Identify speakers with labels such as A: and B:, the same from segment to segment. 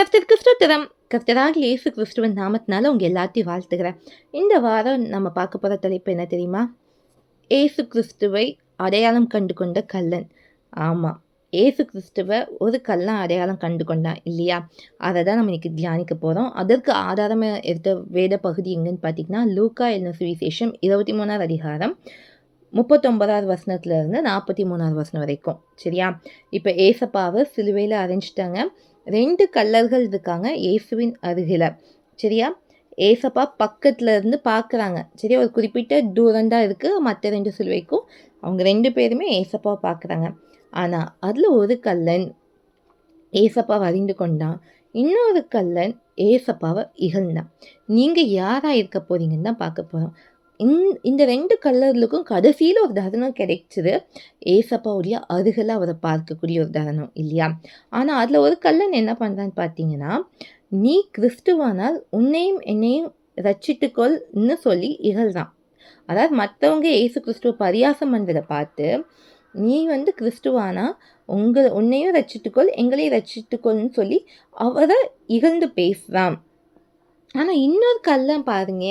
A: கர்த்தர் ஸ்தோத்திரம். கர்த்தராக இயேசு கிறிஸ்துவின் நாமத்தினால உங்கள் எல்லாத்தையும் வாழ்த்துக்கிறேன் இந்த வாரம் நம்ம பார்க்க போகிற தலைப்பு என்ன தெரியுமா? ஏசு கிறிஸ்துவை அடையாளம் கண்டு கொண்ட கல்லன் ஆமாம் ஏசு கிறிஸ்துவை ஒரு கல்லாம் அடையாளம் கண்டு கொண்டான் இல்லையா? அதை தான் நம்ம இன்றைக்கி தியானிக்க போகிறோம் அதற்கு ஆதாரமாக எடுத்த வேத பகுதி எங்கன்னு பார்த்தீங்கன்னா லூக்கா என்ன சுவிசேஷம் இருபத்தி மூணாவது அதிகாரம் முப்பத்தொன்பதாவது வசனத்துலேருந்து நாற்பத்தி மூணாவது வசனம் வரைக்கும் சரியா? இப்போ ஏசப்பாவை சிலுவையில் அரைஞ்சிட்டாங்க ரெண்டு கல்லர்கள் இருக்காங்க இயேசுவின் அருகில். சரியா? ஏசப்பா பக்கத்தில் இருந்து பார்க்குறாங்க சரியா? ஒரு குறிப்பிட்ட தூரம் தான் இருக்குது மற்ற ரெண்டு சிலுவைக்கும் அவங்க ரெண்டு பேருமே ஏசப்பா பார்க்குறாங்க ஆனால் அதில் ஒரு கல்லன் ஏசப்பா அறிந்து கொண்டான். இன்னொரு கல்லன் ஏசப்பாவை இகழ்ந்தான். நீங்கள் யாராக இருக்க போகிறீங்கன்னு தான் பார்க்க போகிறோம் இந்த ரெண்டு கல்லர்களுக்கும் கடைசியில் ஒரு தருணம் கிடைச்சிது. ஏசப்பாவுடைய அருகில் அவரை பார்க்கக்கூடிய ஒரு தருணம் இல்லையா? ஆனால் அதில் ஒரு கல்லன் என்ன பண்ணுறான்னு பார்த்தீங்கன்னா நீ கிறிஸ்துவானால் உன்னையும் என்னையும் ரட்சித்துக்கொள்னு சொல்லி இகழ்தான் அதாவது மற்றவங்க ஏசு கிறிஸ்துவ பரியாசம் பண்ணுறதை பார்த்து நீ வந்து கிறிஸ்துவானா? உங்கள் உன்னையும் ரச்சிட்டுக்கொள் எங்களையும் ரட்சித்துக்கொள்னு சொல்லி அவரை இகழ்ந்து பேசுகிறான் ஆனால் இன்னொரு கல்லன் பாருங்க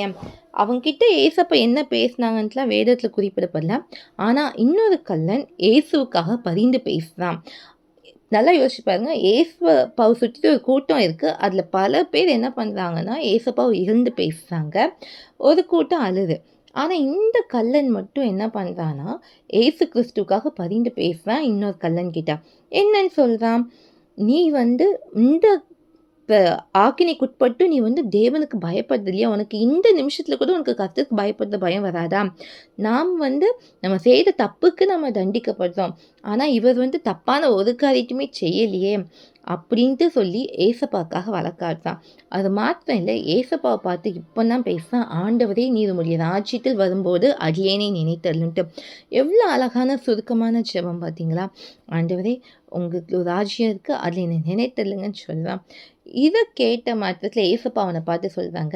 A: அவங்கிட்ட ஏசப்ப என்ன பேசினாங்கன்ட்டுலாம் வேதத்தில் குறிப்பிடப்படல. ஆனால் இன்னொரு கல்லன் ஏசுவுக்காக பரிந்து பேசுகிறான் நல்லா யோசிச்சு பாருங்க. ஏசப்பாவை சுற்றி ஒரு கூட்டம் இருக்குது அதில் பல பேர் என்ன பண்ணுறாங்கன்னா ஏசப்பாவை இருந்து பேசுகிறாங்க ஒரு கூட்டம் அழுது. ஆனால் இந்த கல்லன் மட்டும் என்ன பண்ணுறான்னா ஏசு கிறிஸ்துக்காக பரிந்து பேசுகிறான் இன்னொரு கல்லன் கிட்ட என்னன்னு சொல்கிறான் நீ வந்து இந்த இப்போ ஆக்கினைக்குட்பட்டு நீ வந்து தேவனுக்கு பயப்படுறது இல்லையா? உனக்கு இந்த நிமிஷத்தில் கூட உனக்கு கத்துக்கு பயப்படுற பயம் வராதா? நாம் வந்து நம்ம செய்த தப்புக்கு நம்ம தண்டிக்கப்படுறோம். ஆனால் இவர் வந்து தப்பான ஒரு காரியத்தையுமே செய்யலையே அப்படின்ட்டு சொல்லி ஏசப்பாக்காக வழக்காடுறான். அது மாத்திரம் இல்லை ஏசப்பாவை பார்த்து இப்போ தான் பேசுகிறான் ஆண்டவரே நீர் உடைய ராஜ்யத்தில் வரும்போது அடியேனை நினைத்தருன்ட்டு எவ்வளோ அழகான சுருக்கமான ஜெபம் பார்த்தீங்களா ஆண்டவரே உங்களுக்கு ராஜ்யம் இருக்குது அதில் என்னை நினைத்தல்லுங்கன்னு சொல்கிறான் இதை கேட்ட மாற்றத்தில் ஏசப்பா அவனை பார்த்து சொல்வாங்க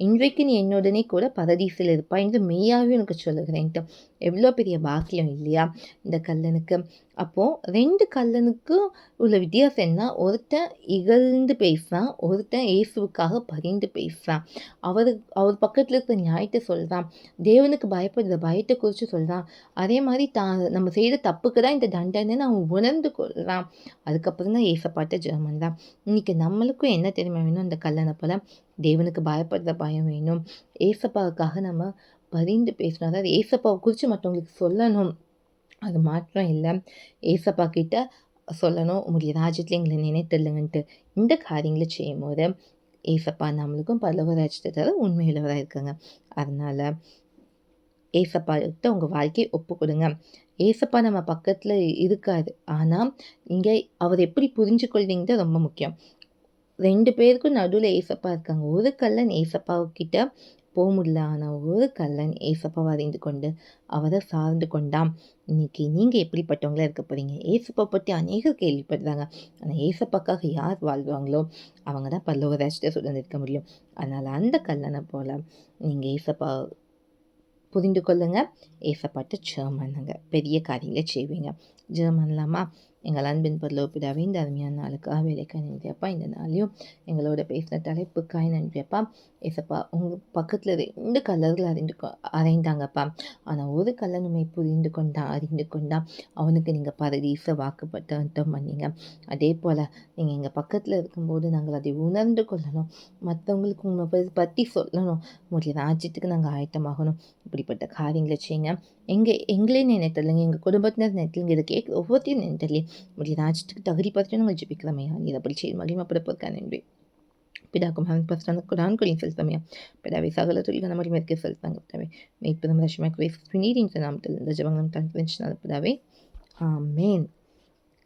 A: இன்றைக்கு நீ என்னுடனே கூட பரதீசில் இருப்பா என்று மெய்யாகவே உனக்கு சொல்லுகிறேன்ட்டு. எவ்வளோ பெரிய பாக்கியம் இல்லையா இந்த கல்லனுக்கு? அப்போது ரெண்டு கல்லனுக்கும் உள்ள வித்தியாசம் என்ன? ஒருத்தன் இகழ்ந்து பேசுகிறான் ஒருத்தன் இயேசுவுக்காக பரிந்து பேசுகிறான் அவர் அவர் பக்கத்தில் இருக்கிற நியாயத்தை சொல்கிறான் தேவனுக்கு பயப்படுற பயத்தை குறித்து சொல்கிறான் அதே மாதிரி தான் நம்ம செய்த தப்புக்கு தான் இந்த தண்டனைன்னு அவன் உணர்ந்து கொள்கிறான் அதுக்கப்புறம் தான் ஏசப்பாட்ட ஜெர்மன் தான் இன்றைக்கி நம்மளுக்கும் என்ன திறமை வேணும் அந்த கல்லனை போல்? தேவனுக்கு பயப்படுற பயம் வேணும். ஏசப்பாவுக்காக நம்ம பதிந்து பேசணும் அதாவது ஏசப்பாவை குறித்து மற்றவங்களுக்கு சொல்லணும். அது மாற்றம் இல்லை. ஏசப்பா கிட்ட சொல்லணும். உங்களுடைய ராஜ்யத்தில் எங்களை நினைத்தல்லுங்கன்ட்டு இந்த காரியங்களை செய்யும் போது ஏசப்பா நம்மளுக்கும் பல்லவ ராஜ்யத்தை தர உண்மையுள்ளவராக இருக்காங்க. அதனால் ஏசப்பா கிட்ட உங்கள் வாழ்க்கையை ஒப்பு கொடுங்க ஏசப்பா நம்ம பக்கத்தில் இருக்காது ஆனால் இங்கே அவர் எப்படி புரிஞ்சு கொள்வீங்கிறது ரொம்ப முக்கியம். ரெண்டு பேருக்கும் நடுவில் ஏசப்பா இருக்காங்க. ஒரு கல்லன் ஏசப்பாவுக்கிட்ட போக முடியல ஆனால் ஒரு கல்லன் ஏசப்பாவை அறிந்து கொண்டு அவரை சார்ந்து கொண்டாம் இன்னைக்கு நீங்கள் எப்படிப்பட்டவங்களாக இருக்க போகிறீங்க ஏசப்பா பற்றி அநேகர் கேள்விப்படுறாங்க ஆனால் ஏசப்பாக்காக யார் வாழ்வாங்களோ அவங்க தான் பல்லவ ராஜ்யத்தை இருக்க முடியும். அதனால் அந்த கல்லனை போல் நீங்கள் ஏசப்பா புரிந்து கொள்ளுங்கள் ஏசப்பாட்ட ஜெர்மனுங்க பெரிய காரியங்களை செய்வீங்க. ஜெர்மன்லாமா எங்கள் அன்பின் பொருளோப்பிடாவே இந்த அருமையான நாளுக்காக வேலைக்காக நன்றியப்பா இந்த நாளையும் எங்களோட பேசின தலைப்புக்காய் நன்றியப்பா ஏசப்பா உங்கள் பக்கத்தில் ரெண்டு கலர்கள் அறிந்து கொ அறைந்தாங்கப்பா. ஆனால் ஒரு கல்லனுமை புரிந்து கொண்டா அறிந்து கொண்டா அவனுக்கு நீங்கள் பரதீச வாக்குப்பட்டம் பண்ணீங்க. அதே போல் நீங்கள் எங்கள் பக்கத்தில் இருக்கும்போது நாங்கள் அதை உணர்ந்து கொள்ளணும். மற்றவங்களுக்கு உங்களை பற்றி சொல்லணும். உங்களுடைய ராஜ்யத்துக்கு நாங்கள் ஆயத்தமாகணும். இப்படிப்பட்ட காரியங்களை செய்யுங்க. எங்கள் எங்களே நினைத்தல்லுங்க எங்கள் குடும்பத்தினர் நினைத்தலுங்க இதை கேட்க ஒவ்வொருத்தையும் நினைத்தலே உங்களுடைய ராஜ்யத்துக்கு தகுதி பார்த்துட்டு நாங்கள் ஜெபிக்கிறோமையா நீ அப்படி செய்ய மகிமப்படப்போருக்கா நன்றி பிதாக்கும் ஹன் பஸ்டான குரான் கொலின் செலுத்தமையா பிதாவை சகல துளிகள் மாதிரி மேற்கே செலுத்தாங்க பிதாவே. மெய்ப்பதம் ரஷ்மா வேஸ்ட் நாமத்தில் இந்த ஜபங்களும் தான் பிதாவே. ஆமேன்.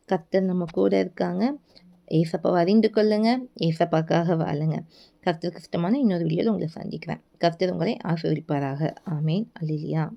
A: கத்தர் நம்ம கூட இருக்காங்க. ஏசப்பாவை அறிந்து கொள்ளுங்க. ஏசப்பாக்காக வாழுங்க. கர்த்தர் கஷ்டமான இன்னொரு வீடியோவில் உங்களை சந்திக்கிறேன். கர்த்தர் உங்களை ஆசீர்வதிப்பாராக. ஆமேன். அலிலியா